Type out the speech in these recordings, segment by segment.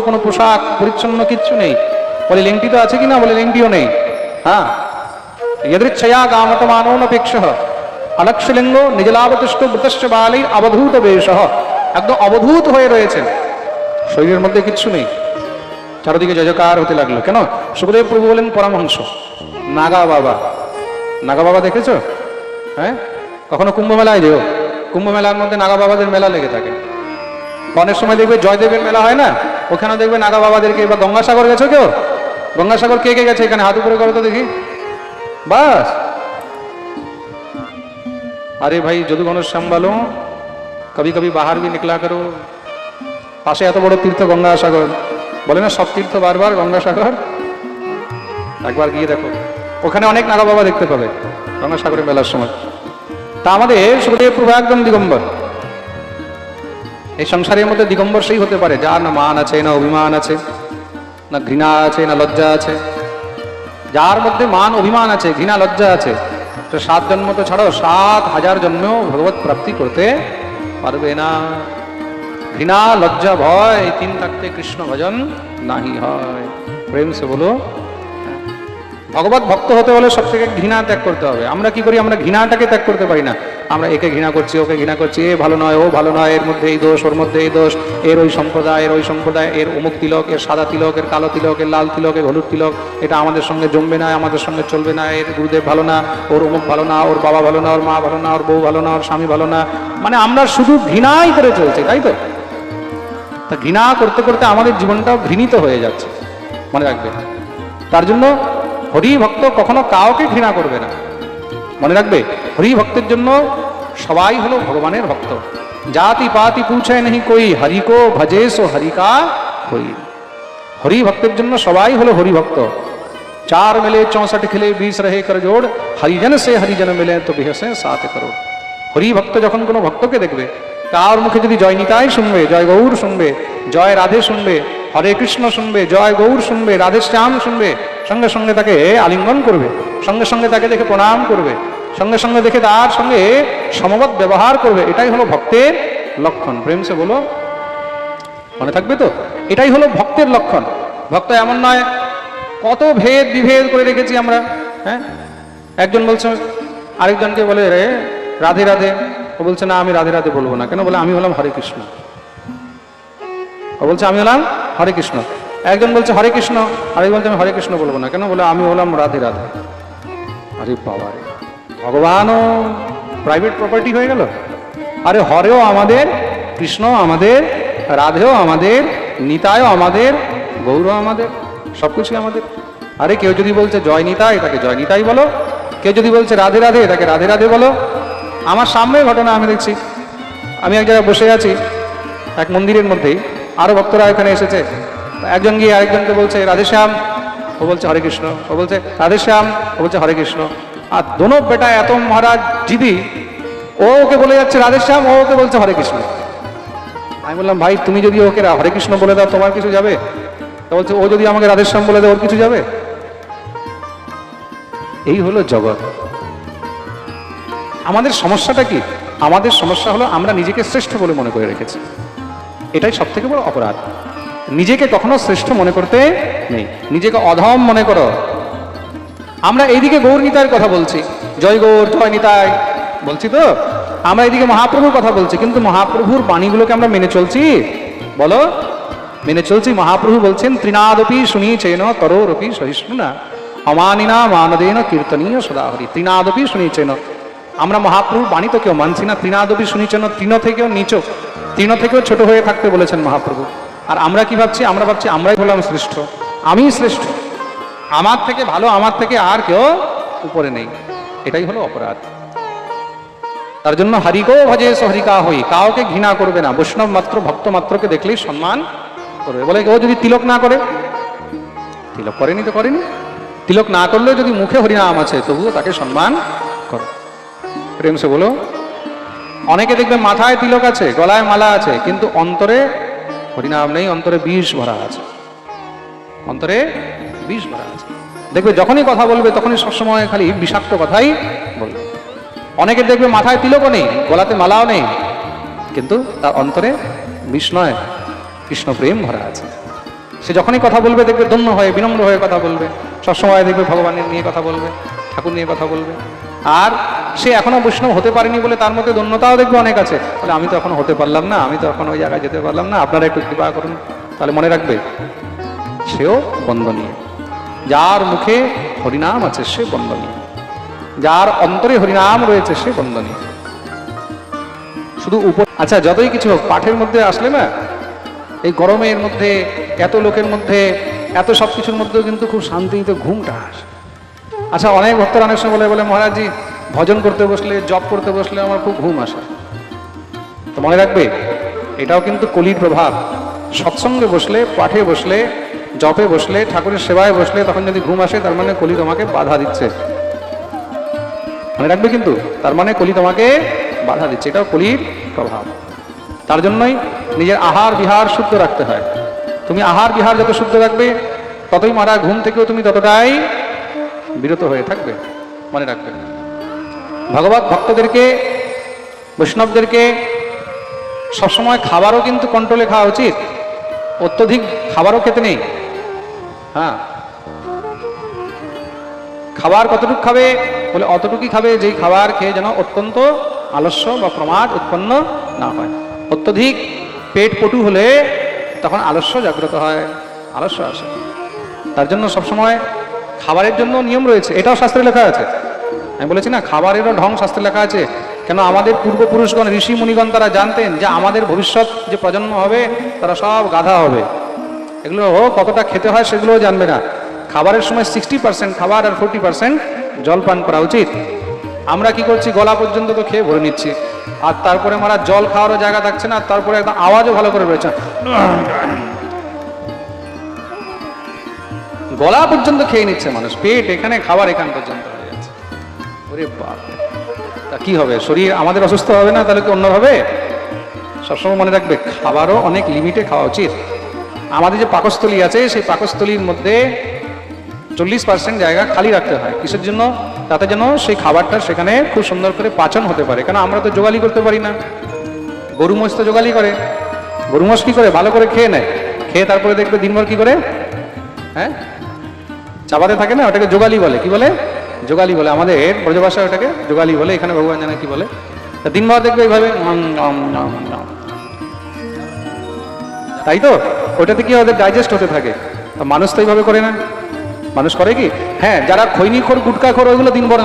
কাপড় কোনো পোশাক পরিচ্ছন্ন কিচ্ছু নেই। বলে লেংটি তো আছে কিনা? বলে লেংটিও নেই। হ্যাঁ? এদৃচ্ছয়া গামতমানোনপেক্ষ অলক্ষলিঙ্গ নিজলাবতুষ্ট বৃতশ্চ বালির অবধূত বেশ একদম অবধূত হয়ে রয়েছেন। শরীরের মধ্যে কিচ্ছু নেই। চারদিকে জয়কার হতে লাগল। কেন? সুখদেব প্রভু বলেন, পরামহংস। নাগা বাবা। নাগা বাবা দেখেছ? হ্যাঁ? কখনো কুম্ভ মেলায় যেও। কুম্ভ মেলার মধ্যে নাগা বাবাদের মেলা লেগে থাকে। অনেক সময় দেখবে জয়দেবের মেলা হয় না? ওখানে দেখবে নাগা বাবাদেরকে, বা গঙ্গাসাগর গেছো কেউ? গঙ্গাসাগর কে কে গেছে এখানে? হাত উপরে করো তো দেখি। বাস। আরে ভাই, যদু ঘন সাম্বালো কবি কবি বাহার বি নিকলা করো। পাশে এত বড় তীর্থ গঙ্গাসাগর। বলে না, সব তীর্থ বারবার গঙ্গাসাগর? একবার গিয়ে দেখো। ওখানে অনেক নাগা বাবা দেখতে পাবে গঙ্গাসাগরের মেলার সময়। তা আমাদের সুখদেব প্রভা একদম দিগম্বর। এই সংসারের মধ্যে দিগম্বর সেই হতে পারে। যার না মান আছে, না অভিমান আছে, না ঘৃণা আছে, না লজ্জা আছে। যার মধ্যে মান, অভিমান আছে, ঘৃণা, লজ্জা আছে, তো সাত জন্ম তো ছাড়ো সাত হাজার জন্মেও ভগবত প্রাপ্তি করতে পারবে না। ঘৃণা, লজ্জা, ভয়, এই তিন থাকতে কৃষ্ণ ভজন নাহি হয়। প্রেম সে বলো ভগবত ভক্ত হতে হলে সব থেকে ঘৃণা ত্যাগ করতে হবে। আমরা কি করি? আমরা ঘৃণাটাকে ত্যাগ করতে পারি না। আমরা একে ঘৃণা করছি, ওকে ঘৃণা করছি। এ ভালো নয়, ও ভালো নয়, এর মধ্যে এই দোষ, ওর মধ্যে এই দোষ। এর ওই সম্প্রদায়, এর ওই সম্প্রদায়, এর অমুক তিলক, এর সাদা তিলক, এর কালো তিলক, এর লাল তিলক, এর হলুদ তিলক, এটা আমাদের সঙ্গে জমবে না, আমাদের সঙ্গে চলবে না, এর গুরুদেব ভালো না, ওর অমুক ভালো না, ওর বাবা ভালো না, ওর মা ভালো না, ওর বউ ভালো না, ওর স্বামী ভালো না। মানে আমরা শুধু ঘৃণাই করে চলছি, তাই তো? তা ঘৃণা করতে করতে আমাদের জীবনটাও ঘৃণিত হয়ে যাচ্ছে, মনে রাখবে। তার জন্য হরি ভক্ত কখনো কাউকে ঘৃণা করবে না, মনে রাখবে? হরি ভক্তের জন্য সবাই হলো ভগবানের ভক্ত। জাতি পাতি পুছে নেই কই, হরি কো ভজে সো হরি কা হই হরি ভক্তের জন্য সবাই হলো হরি ভক্ত চার মেলে চৌসठ খেলে বিশ রহে কর জোড়, হরিজন সে হরিজন মিলে তো বিহসে সাত করোড়। হরি ভক্ত যখন কোনো ভক্তকে দেখবে, তার মুখে যদি জয় নিতাই শুনবে, জয় গৌর শুনবে, জয় রাধে শুনবে, হরে কৃষ্ণ শুনবে, জয় গৌর শুনবে, রাধে শ্যাম শুনবে, সঙ্গে সঙ্গে তাকে আলিঙ্গন করবে, সঙ্গে সঙ্গে তাকে দেখে প্রণাম করবে। সঙ্গে সঙ্গে দেখে তার সঙ্গে সমবাদ ব্যবহার করবে। এটাই হলো ভক্তের লক্ষণ। প্রেম সে বলো, মনে থাকবে তো? এটাই হলো ভক্তের লক্ষণ। ভক্ত এমন নয়, কত ভেদ বিভেদ করে রেখেছি আমরা হ্যাঁ? একজন বলছে, আরেকজনকে বলে, রে, রাধে রাধে। ও বলছে, না, আমি রাধে রাধে বলব না। কেন? বলে, আমি হলাম হরে কৃষ্ণ। ও বলছে, আমি হলাম হরে কৃষ্ণ। একজন বলছে, হরে কৃষ্ণ। আরেক বলছে, আমি হরে কৃষ্ণ বলব না। কেন? বলে, আমি হলাম রাধে রাধে। আরে বাবা রে ভগবানও প্রাইভেট প্রপার্টি হয়ে গেল? আরে হরেও আমাদের কৃষ্ণ আমাদের, রাধেও আমাদের নিতায়ও আমাদের, গৌরও আমাদের সব কিছুই আমাদের। আরে কেউ যদি বলছে জয় নিতাই তাকে জয় নিতাই বলো। কেউ যদি বলছে রাধে রাধে তাকে রাধে রাধে বলো। আমার সামনে ঘটনা আমি দেখছি। আমি এক জায়গায় বসে আছি, এক মন্দিরের মধ্যেই। আরও ভক্তরা এখানে এসেছে। একজন গিয়ে আরেকজনকে বলছে রাধেশ্যাম ও বলছে, হরে কৃষ্ণ। ও বলছে রাধেশ্যাম ও বলছে, হরে কৃষ্ণ। আর দোনো বেটা এত মহারাজ জিদি, ও ওকে বলে যাচ্ছে রাধেশ্যাম ও ওকে বলছে হরে কৃষ্ণ। আমি বললাম, ভাই, তুমি যদি ওকে হরে কৃষ্ণ বলে দাও, তোমার কিছু যাবে? তা বলছে, ও যদি আমাকে রাধেশ্যাম বলে দেয়, ওর কিছু যাবে? এই হলো জগৎ। আমাদের সমস্যাটা কি? আমাদের সমস্যা হলো আমরা নিজেকে শ্রেষ্ঠ বলে মনে করে রেখেছি। এটাই সব থেকে বড় অপরাধ। নিজেকে কখনো শ্রেষ্ঠ মনে করতে নেই। নিজেকে অধম মনে করো। আমরা এইদিকে গৌর নিতাইয়ের কথা বলছি। জয় গৌর, জয় নিতাই। বলছি তো? আমরা এইদিকে মহাপ্রভুর কথা বলছি, কিন্তু মহাপ্রভুর বাণীগুলোকে আমরা মেনে চলছি? বলো। মেনে চলছি, মহাপ্রভু বলছেন, ত্রিনাদপি শুনি চেন তরোরপি সহিষ্ণু না অমানিনা মানদেন কীর্তনীয় সদাহরি। ত্রিনাদপি শুনি চেন আমরা মহাপ্রভুর বাণী তো কেউ মানছি না। ত্রিনাদপি শুনি চেন তৃণ থেকেও নিচ তৃণ থেকেও ছোট হয়ে থাকতে বলেছেন মহাপ্রভু। আর আমরা কি ভাবছি? আমরা ভাবছি, আমরাই হলাম শ্রেষ্ঠ। আমিই শ্রেষ্ঠ। আমার থেকে ভালো, আমার থেকে আর কেউ উপরে নেই। এটাই হলো অপরাধ। তার জন্য হরিকো ভজে হরিকা হই, কাউকে ঘৃণা করবে না। বৈষ্ণব মাত্র, ভক্ত মাত্রকে দেখলেই সম্মান করবে। বলে ও যদি তিলক না করে, তিলক করেনি তো করেনি। তিলক না করলেও যদি মুখে হরিনাম আছে, তবুও তাকে সম্মান করো। প্রেম সে বলো, অনেকে দেখবে মাথায় তিলক আছে, গলায় মালা আছে, কিন্তু অন্তরে হরিনাম নেই, অন্তরে বিষ ভরা আছে। অন্তরে বিষ ভরা আছে। দেখবে যখনই কথা বলবে, তখনই সবসময় খালি বিষাক্ত কথাই বলবে। অনেকের দেখবে মাথায় তিলকও নেই, গলাতে মালাও নেই, কিন্তু তার অন্তরে বিষ নয়, কৃষ্ণ প্রেম ভরা আছে। সে যখনই কথা বলবে, দেখবে দন্য হয়ে, বিনম্র হয়ে কথা বলবে। সবসময় দেখবে ভগবানের নিয়ে কথা বলবে, ঠাকুর নিয়ে কথা বলবে। আর সে এখনও বৈষ্ণব হতে পারেনি বলে তার মধ্যে দন্যতাও দেখবে অনেক আছে। বলে, আমি তো এখনও হতে পারলাম না, আমি তো এখন ওই জায়গায় যেতে পারলাম না, আপনারা একটু কৃপা করুন। তাহলে মনে রাখবে, সেও বন্দনীয়। যার মুখে হরিনাম আছে সে বন্দনীয় যার অন্তরে হরিনাম রয়েছে সে বন্দনীয় শুধু উপর আচ্ছা যতই কিছু হোক, পাঠের মধ্যে আসলে না, এই গরমের মধ্যে, এত লোকের মধ্যে, এত সব কিছুর মধ্যেও কিন্তু খুব শান্তিতে ঘুমটা আসে। আচ্ছা অনেক ভক্তরা অনেক সময় বলে বলে, মহারাজজি, ভজন করতে বসলে, জপ করতে বসলে আমার খুব ঘুম আসে। তো মনে রাখবে, এটাও কিন্তু কলির প্রভাব। সৎসঙ্গে বসলে, পাঠে বসলে জপে বসলে, ঠাকুরের সেবায় বসলে তখন যদি ঘুম আসে, তার মানে কলি তোমাকে বাধা দিচ্ছে। মনে রাখবে কিন্তু, তার মানে কলি তোমাকে বাধা দিচ্ছে। এটাও কলির প্রভাব। তার জন্যই নিজের আহার, বিহার শুদ্ধ রাখতে হয়। তুমি আহার, বিহার যত শুদ্ধ রাখবে, ততই মারা ঘুম থেকেও তুমি ততটাই বিরত হয়ে থাকবে। মনে রাখবে। ভগবত ভক্তদেরকে, বৈষ্ণবদেরকে সবসময় খাবারও কিন্তু কন্ট্রোলে খাওয়া উচিত। অত্যধিক খাবারও খেতে নেই। হ্যাঁ। খাবার কতটুকু খাবে? বলে অতটুকুই খাবে, যেই খাবার খেয়ে যেন অত্যন্ত আলস্য বা প্রমাদ উৎপন্ন না হয়। অত্যধিক পেট পটু হলে তখন আলস্য জাগ্রত হয়, আলস্য আসে। তার জন্য সবসময় খাবারের জন্য নিয়ম রয়েছে। এটাও শাস্ত্রে লেখা আছে। আমি বলেছি না, খাবারেরও ঢং শাস্ত্রে লেখা আছে। কেন আমাদের পূর্বপুরুষগণ, ঋষি মুনিগণ তারা জানতেন যে আমাদের ভবিষ্যৎ যে প্রজন্ম হবে, তারা সব গাধা হবে। এগুলো, ও, কতটা খেতে হয় সেগুলোও জানবে না। খাবারের সময় সিক্সটি পার্সেন্ট খাবার আর ফোরটি পার্সেন্ট জল পান করা উচিত। আমরা কি করছি, গলা পর্যন্ত তো খেয়ে ভরে নিচ্ছি। আর তারপরে মারা জল খাওয়ারও জায়গা থাকছে না, তারপরে একদম আওয়াজও ভালো করে রয়েছে। গলা পর্যন্ত খেয়ে নিচ্ছে মানুষ, পেট এখানে, খাবার এখান পর্যন্ত হয়ে যাচ্ছে। বাপ তা কি হবে, শরীর আমাদের অসুস্থ হবে না তাহলে কি অন্য হবে সবসময় মনে রাখবে, খাবারও অনেক লিমিটে খাওয়া উচিত। আমাদের যে পাকস্থলী আছে, সেই পাকস্থলীর মধ্যে চল্লিশ পার্সেন্ট জায়গা খালি রাখতে হয়। কিসের জন্য? তাতে যেন সেই খাবারটা সেখানে খুব সুন্দর করে পাচন হতে পারে। কেন আমরা তো জোগালি করতে পারি না। গরু মোষ তো জোগালি করে। গরু মোষ কি করে? ভালো করে খেয়ে নেয়। খেয়ে তারপরে দেখবে দিনভর কি করে? হ্যাঁ? চাপাতে থাকে না, ওটাকে জোগালি বলে। কি বলে? জোগালি বলে। আমাদের ব্রজভাষা ওটাকে জোগালি বলে। এখানে ভগবান জানে কি বলে। তা দিনভর দেখবে এইভাবে। তাই তো? ওটাতে কি ওদের ডাইজেস্ট হতে থাকে? মানুষ তো এইভাবে করে না। মানুষ করে কি? হ্যাঁ যারা খৈনি খোর গুটকা খোর ওইগুলো দিনভর।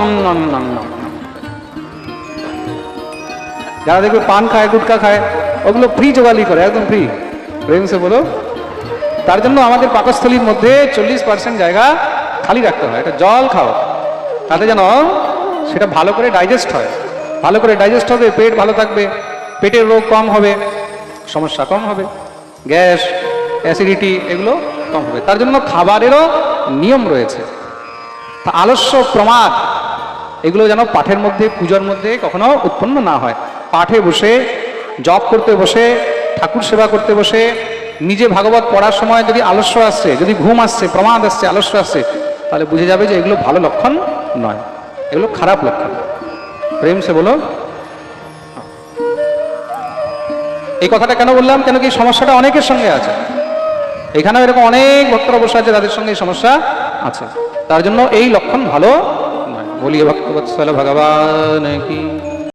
যারা দেখবে পান খায়, গুটকা খায়, ওগুলো ফ্রি জোগালি করে, একদম ফ্রি প্রেম বলো। তার জন্য আমাদের পাকস্থলীর মধ্যে চল্লিশ পার্সেন্ট জায়গা খালি রাখতে হয়। এটা জল খাও। তাতে যেন সেটা ভালো করে ডাইজেস্ট হয়। ভালো করে ডাইজেস্ট হবে, পেট ভালো থাকবে। পেটের রোগ কম হবে, সমস্যা কম হবে। গ্যাস অ্যাসিডিটি এগুলো কম হবে। তার জন্য খাবারেরও নিয়ম রয়েছে। তা আলস্য প্রমাদ, এগুলো যেন পাঠের মধ্যে, পূজার মধ্যে কখনো উৎপন্ন না হয়। পাঠে বসে, জপ করতে বসে, ঠাকুর সেবা করতে বসে, নিজে ভাগবত পড়ার সময় যদি আলস্য আসছে, যদি ঘুম আসছে, প্রমাদ আসছে, আলস্য আসছে, তাহলে বুঝে যাবে যে এগুলো ভালো লক্ষণ নয়। এগুলো খারাপ লক্ষণ। প্রেম সে বলো, এই কথাটা কেন বললাম? কেন কি সমস্যাটা অনেকের সঙ্গে আছে? এখানেও এরকম অনেক ভক্তরা বসে আছে, তাদের সঙ্গে সমস্যা আছে। তার জন্য এই লক্ষণ ভালো নয়। বলিয়ে ভক্তবৎসল ভগবান কি